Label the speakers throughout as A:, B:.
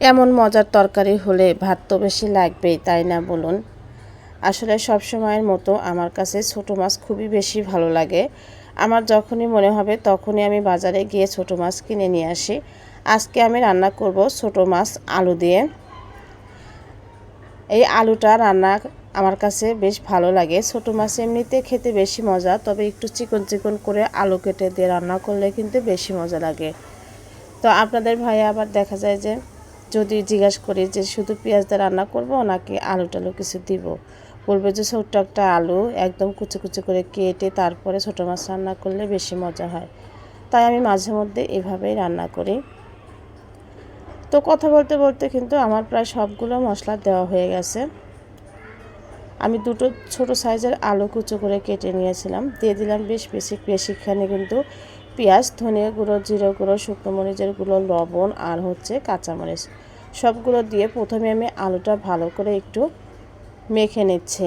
A: এমন মজার তরকারি হলে ভাত তো বেশি লাগবেই, তাই না বলুন? আসলে সব সময়ের মতো আমার কাছে ছোট মাছ খুবই বেশি ভালো লাগে। আমার যখনই মনে হবে তখনই আমি বাজারে গিয়ে ছোট মাছ কিনে নিয়ে আসি। আজকে আমি রান্না করব ছোট মাছ আলু দিয়ে। এই আলুটা রান্না আমার কাছে বেশ ভালো লাগে। ছোট মাছ এমনিতে খেতে বেশি মজা, তবে একটু চিকন চিকন করে আলু কেটে দিয়ে রান্না করলে কিন্তু বেশি মজা লাগে। তো আপনাদের ভাই আবার দেখা যায় যে যদি জিজ্ঞাসা করি যে শুধু পেঁয়াজ দিয়ে রান্না করব নাকি আলু টালু কিছু দিব? বলবে যে ছোট্ট একটা আলু একদম কুচি কুচি করে কেটে তারপরে ছোটো মাছ রান্না করলে বেশি মজা হয়। তাই আমি মাঝে মধ্যে এভাবেই রান্না করি। তো কথা বলতে বলতে কিন্তু আমার প্রায় সবগুলো মশলা দেওয়া হয়ে গেছে। আমি দুটো ছোট সাইজের আলু কুচো করে কেটে নিয়েছিলাম। দিয়ে দিলাম বেশ বেশি, বেশিখানে কিন্তু পেঁয়াজ, ধনিয়া গুঁড়ো, জিরে গুঁড়ো, শুকনো মরিচের গুঁড়ো, লবণ আর হচ্ছে কাঁচামরিচ। সবগুলো দিয়ে প্রথমে আমি আলুটা ভালো করে একটু মেখে নিচ্ছি।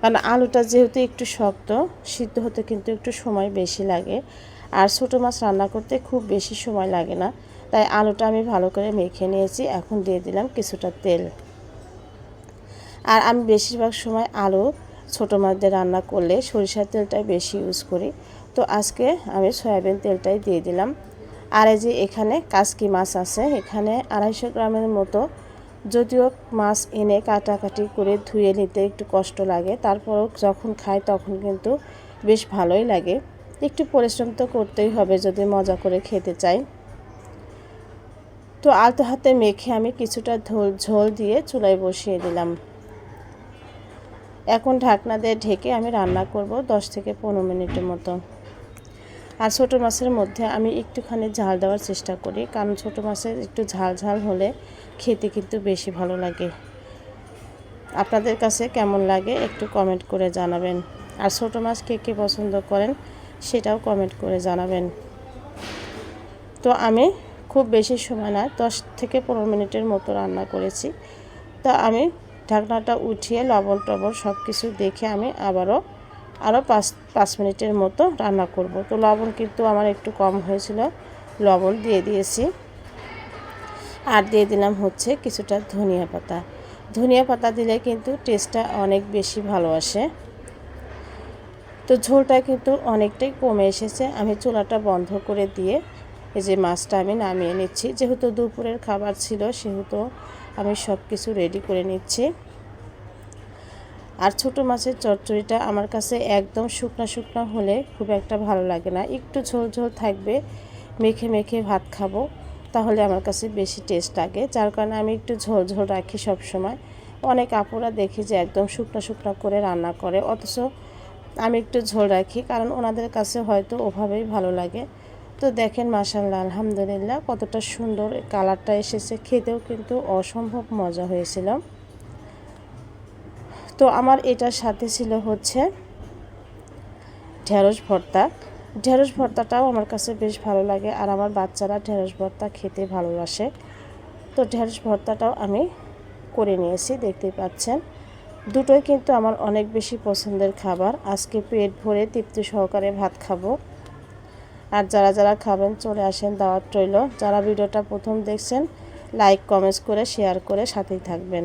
A: কারণ আলুটা যেহেতু একটু শক্ত, সিদ্ধ হতে কিন্তু একটু সময় বেশি লাগে। আর ছোটো মাছ রান্না করতে খুব বেশি সময় লাগে না। তাই আলুটা আমি ভালো করে মেখে নিয়েছি। এখন দিয়ে দিলাম কিছুটা তেল। আর আমি বেশিরভাগ সময় আলু ছোটো মাছ দিয়ে রান্না করলে সরিষার তেলটাই বেশি ইউজ করি। তো আজকে আমি সয়াবিন তেলটাই দিয়ে দিলাম। আর এই যে এখানে কাসকি মাছ আছে, এখানে আড়াইশো গ্রামের মতো। যদিও মাছ এনে কাটাকাটি করে ধুয়ে নিতে একটু কষ্ট লাগে, তারপরও যখন খাই তখন কিন্তু বেশ ভালোই লাগে। একটু পরিশ্রম তো করতেই হবে যদি মজা করে খেতে চাই। তো আলতো হাতে মেখে আমি কিছুটা ঝোল ঝোল দিয়ে চুলায় বসিয়ে দিলাম। এখন ঢাকনা দিয়ে ঢেকে আমি রান্না করব দশ থেকে পনেরো মিনিটের মতো। আর ছোটো মাছের মধ্যে আমি একটুখানি ঝাল দেওয়ার চেষ্টা করি, কারণ ছোটো মাছের একটু ঝাল ঝাল হলে খেতে কিন্তু বেশি ভালো লাগে। আপনাদের কাছে কেমন লাগে একটু কমেন্ট করে জানাবেন। আর ছোটো মাছ কে কে পছন্দ করেন সেটাও কমেন্ট করে জানাবেন। তো আমি খুব বেশি সময় না, দশ থেকে পনেরো মিনিটের মতো রান্না করেছি। তা আমি ঢাকনাটা উঠিয়ে লবণ টবণ সব কিছু দেখে আমি আবারও আরও পাঁচ পাঁচ মিনিটের মতো রান্না করব। তো লবণ কিন্তু আমার একটু কম হয়েছিল, লবণ দিয়ে দিয়েছি। আর দিয়ে দিলাম হচ্ছে কিছুটা ধনিয়া পাতা। ধনিয়া পাতা দিলে কিন্তু টেস্টটা অনেক বেশি ভালো আসে। তো ঝোলটা কিন্তু অনেকটাই কমে এসেছে। আমি চুলাটা বন্ধ করে দিয়ে এই যে মাছটা আমি নামিয়ে নিচ্ছি। যেহেতু দুপুরের খাবার ছিল, সেহেতু আমি সব কিছু রেডি করে নিচ্ছি। আর ছোটো মাছের চচ্চড়িটা আমার কাছে একদম শুকনা শুকনো হলে খুব একটা ভালো লাগে না। একটু ঝোল ঝোল থাকবে, মেখে মেখে ভাত খাব, তাহলে আমার কাছে বেশি টেস্ট লাগে। যার কারণে আমি একটু ঝোল ঝোল রাখি সব সময়। অনেক আপুরা দেখি যে একদম শুকনো শুকনো করে রান্না করে, অথচ আমি একটু ঝোল রাখি কারণ ওনাদের কাছে হয়তো ওভাবেই ভালো লাগে। তো দেখেন মাসাল্লাহ আলহামদুলিল্লাহ কতটা সুন্দর কালারটা এসেছে। খেতেও কিন্তু অসম্ভব মজা হয়েছিল। তো আমার এটার সাথে ছিল হচ্ছে ঢেঁড়স ভর্তা। ঢেঁড়স ভর্তাটাও আমার কাছে বেশ ভালো লাগে আর আমার বাচ্চারা ঢেঁড়স ভর্তা খেতে ভালোবাসে। তো ঢেঁড়স ভর্তাটাও আমি করে নিয়েছি, দেখতেই পাচ্ছেন। দুটোই কিন্তু আমার অনেক বেশি পছন্দের খাবার। আজকে পেট ভরে তৃপ্তি সহকারে ভাত খাব। আর যারা যারা খাবেন, চলে আসেন দাওয়াত রইল। যারা ভিডিওটা প্রথম দেখছেন লাইক কমেন্টস করে শেয়ার করে সাথেই থাকবেন।